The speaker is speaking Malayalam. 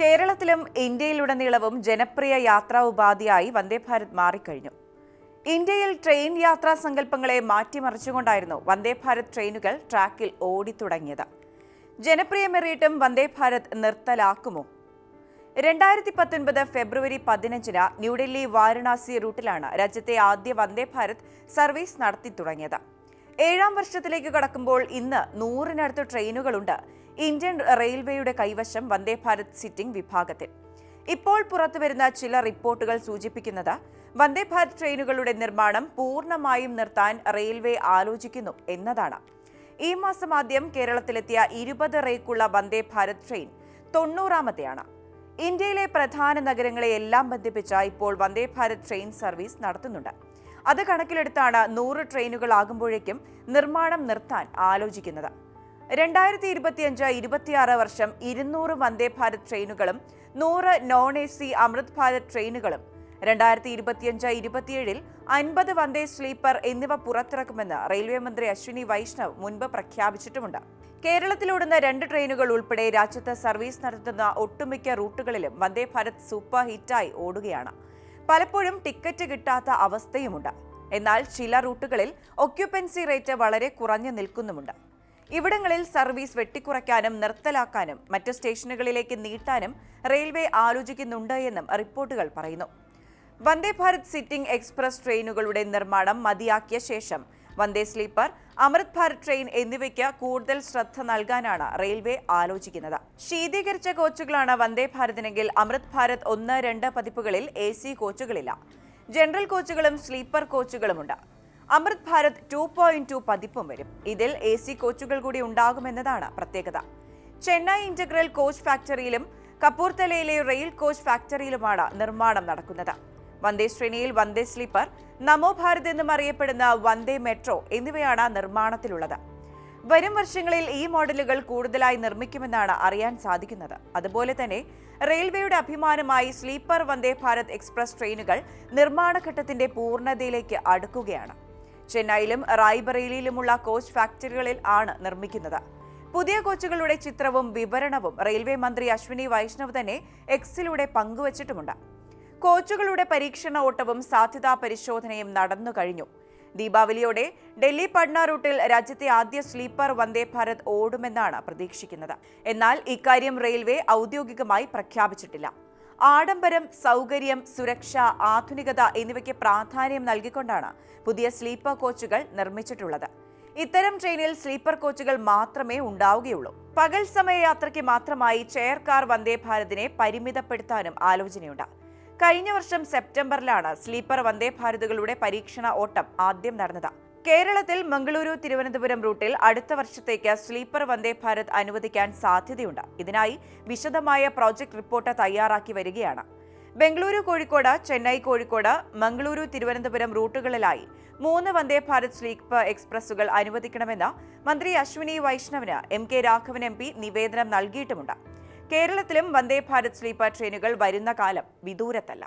കേരളത്തിലും ഇന്ത്യയിലുടനീളവും ജനപ്രിയ യാത്രാ ഉപാധിയായി വന്ദേഭാരത് മാറിക്കഴിഞ്ഞു. ഇന്ത്യയിൽ ട്രെയിൻ യാത്രാ സങ്കല്പങ്ങളെ മാറ്റിമറിച്ചുകൊണ്ടായിരുന്നു വന്ദേഭാരത് ട്രെയിനുകൾ ട്രാക്കിൽ ഓടിത്തുടങ്ങിയത്. ജനപ്രിയമേറിയിട്ടും വന്ദേഭാരത് നിർത്തലാക്കുമോ? രണ്ടായിരത്തി പത്തൊൻപത് ഫെബ്രുവരി പതിനഞ്ചിന് ന്യൂഡൽഹി വാരണാസി റൂട്ടിലാണ് രാജ്യത്തെ ആദ്യ വന്ദേ ഭാരത് സർവീസ് നടത്തി തുടങ്ങിയത് ഏഴാം വർഷത്തിലേക്ക് കടക്കുമ്പോൾ ഇന്ന് നൂറിനടുത്ത് ട്രെയിനുകളുണ്ട്. ഇന്ത്യൻ റെയിൽവേയുടെ കൈവശം വന്ദേ ഭാരത് സിറ്റിംഗ് വിഭാഗത്തിൽ. ഇപ്പോൾ പുറത്തുവരുന്ന ചില റിപ്പോർട്ടുകൾ സൂചിപ്പിക്കുന്നത് വന്ദേ ഭാരത് ട്രെയിനുകളുടെ നിർമ്മാണം പൂർണമായും നിർത്താൻ റെയിൽവേ ആലോചിക്കുന്നു എന്നതാണ്. ഈ മാസം ആദ്യം കേരളത്തിലെത്തിയ ഇരുപത് റേക്കുള്ള വന്ദേ ഭാരത് ട്രെയിൻ തൊണ്ണൂറാമത്തെയാണ്. ഇന്ത്യയിലെ പ്രധാന നഗരങ്ങളെ എല്ലാം ബന്ധിപ്പിച്ച ഇപ്പോൾ വന്ദേ ഭാരത് ട്രെയിൻ സർവീസ് നടത്തുന്നുണ്ട്. അത് കണക്കിലെടുത്താണ് നൂറ് ട്രെയിനുകളാകുമ്പോഴേക്കും നിർമ്മാണം നിർത്താൻ ആലോചിക്കുന്നത്. രണ്ടായിരത്തി ഇരുപത്തിയഞ്ച് ഇരുപത്തിയാറ് വർഷം ഇരുന്നൂറ് വന്ദേ ഭാരത് ട്രെയിനുകളും നൂറ് non A C Amrit Bharat ട്രെയിനുകളും രണ്ടായിരത്തി ഇരുപത്തിയഞ്ച് ഇരുപത്തിയേഴിൽ അൻപത് വന്ദേ സ്ലീപ്പർ എന്നിവ പുറത്തിറക്കുമെന്ന് റെയിൽവേ മന്ത്രി അശ്വിനി വൈഷ്ണവ് മുൻപ് പ്രഖ്യാപിച്ചിട്ടുമുണ്ട്. കേരളത്തിലോടുന്ന രണ്ട് ട്രെയിനുകൾ ഉൾപ്പെടെ രാജ്യത്ത് സർവീസ് നടത്തുന്ന ഒട്ടുമിക്ക റൂട്ടുകളിലും വന്ദേ ഭാരത് സൂപ്പർ ഹിറ്റായി ഓടുകയാണ്. പലപ്പോഴും ടിക്കറ്റ് കിട്ടാത്ത അവസ്ഥയുമുണ്ട്. എന്നാൽ ചില റൂട്ടുകളിൽ ഒക്യുപ്പൻസി റേറ്റ് വളരെ കുറഞ്ഞു നിൽക്കുന്നുമുണ്ട്. ഇവിടങ്ങളിൽ സർവീസ് വെട്ടിക്കുറയ്ക്കാനും നിർത്തലാക്കാനും മറ്റ് സ്റ്റേഷനുകളിലേക്ക് നീട്ടാനും റെയിൽവേ ആലോചിക്കുന്നുണ്ട് എന്നും റിപ്പോർട്ടുകൾ പറയുന്നു. വന്ദേ ഭാരത് സിറ്റിംഗ് എക്സ്പ്രസ് ട്രെയിനുകളുടെ നിർമ്മാണം മതിയാക്കിയ ശേഷം വന്ദേ സ്ലീപ്പർ അമൃത് ഭാരത് ട്രെയിൻ എന്നിവയ്ക്ക് കൂടുതൽ ശ്രദ്ധ നൽകാനാണ് റെയിൽവേ ആലോചിക്കുന്നത്. ശീതീകരിച്ച കോച്ചുകളാണ് വന്ദേ ഭാരതിനെങ്കിൽ അമൃത് ഭാരത് ഒന്ന് രണ്ട് പതിപ്പുകളിൽ എ സി കോച്ചുകളില്ല. ജനറൽ കോച്ചുകളും sleeper കോച്ചുകളുമുണ്ട്. Amrit Bharat two point two പതിപ്പും വരും. ഇതിൽ എ സി കോച്ചുകൾ കൂടി ഉണ്ടാകുമെന്നതാണ് പ്രത്യേകത. ചെന്നൈ ഇന്റഗ്രൽ കോച്ച് ഫാക്ടറിയിലും കപൂർത്തലയിലെ റെയിൽ കോച്ച് ഫാക്ടറിയിലുമാണ് നിർമ്മാണം നടക്കുന്നത്. വന്ദേ ശ്രേണിയിൽ വന്ദേ സ്ലീപ്പർ നമോ ഭാരത് എന്നും അറിയപ്പെടുന്ന വന്ദേ മെട്രോ എന്നിവയാണ് നിർമ്മാണത്തിലുള്ളത്. വരും വർഷങ്ങളിൽ ഈ മോഡലുകൾ കൂടുതലായി നിർമ്മിക്കുമെന്നാണ് അറിയാൻ സാധിക്കുന്നത്. അതുപോലെ തന്നെ റെയിൽവേയുടെ അഭിമാനമായി സ്ലീപ്പർ വന്ദേ ഭാരത് എക്സ്പ്രസ് ട്രെയിനുകൾ നിർമ്മാണഘട്ടത്തിന്റെ പൂർണതയിലേക്ക് അടുക്കുകയാണ്. ചെന്നൈയിലും റായ്ബറേലിയിലുമുള്ള കോച്ച് ഫാക്ടറികളിൽ ആണ് നിർമ്മിക്കുന്നത്. പുതിയ കോച്ചുകളുടെ ചിത്രവും വിവരണവും റെയിൽവേ മന്ത്രി അശ്വിനി വൈഷ്ണവ് തന്നെ എക്സിലൂടെ പങ്കുവച്ചിട്ടുമുണ്ട്. കോച്ചുകളുടെ പരീക്ഷണ ഓട്ടവും സാധ്യതാ പരിശോധനയും നടന്നു കഴിഞ്ഞു. ദീപാവലിയോടെ ഡൽഹി പട്ന റൂട്ടിൽ രാജ്യത്തെ ആദ്യ സ്ലീപ്പർ വന്ദേ ഭാരത് ഓടുമെന്നാണ് പ്രതീക്ഷിക്കുന്നത്. എന്നാൽ ഇക്കാര്യം റെയിൽവേ ഔദ്യോഗികമായി പ്രഖ്യാപിച്ചിട്ടില്ല. ആഡംബരം സൗകര്യം സുരക്ഷ ആധുനികത എന്നിവയ്ക്ക് പ്രാധാന്യം നൽകിക്കൊണ്ടാണ് പുതിയ സ്ലീപ്പർ കോച്ചുകൾ നിർമ്മിച്ചിട്ടുള്ളത്. ഇത്തരം ട്രെയിനിൽ സ്ലീപ്പർ കോച്ചുകൾ മാത്രമേ ഉണ്ടാവുകയുള്ളൂ. പകൽ സമയ യാത്രയ്ക്ക് മാത്രമായി ചെയർ കാർ വന്ദേ ഭാരതിനെ പരിമിതപ്പെടുത്താനും ആലോചനയുണ്ട്. കഴിഞ്ഞ വർഷം സെപ്റ്റംബറിലാണ് സ്ലീപ്പർ വന്ദേ ഭാരതുകളുടെ പരീക്ഷണ ഓട്ടം ആദ്യം നടന്നത്. കേരളത്തിൽ മംഗളൂരു തിരുവനന്തപുരം റൂട്ടിൽ അടുത്ത വർഷത്തേക്ക് സ്ലീപ്പർ വന്ദേ ഭാരത് അനുവദിക്കാൻ സാധ്യതയുണ്ട്. ഇതിനായി വിശദമായ പ്രോജക്ട് റിപ്പോർട്ട് തയ്യാറാക്കി വരികയാണ്. ബംഗളൂരു കോഴിക്കോട് ചെന്നൈ കോഴിക്കോട് മംഗളൂരു തിരുവനന്തപുരം റൂട്ടുകളിലായി മൂന്ന് വന്ദേ ഭാരത് സ്ലീപ്പർ എക്സ്പ്രസുകൾ അനുവദിക്കണമെന്ന് മന്ത്രി Ashwini വൈഷ്ണവിന് M K Raghavan M P നിവേദനം നൽകിയിട്ടുമുണ്ട്. കേരളത്തിലും വന്ദേ ഭാരത് സ്ലീപ്പർ ട്രെയിനുകൾ വരുന്ന കാലം വിദൂരത്തല്ല.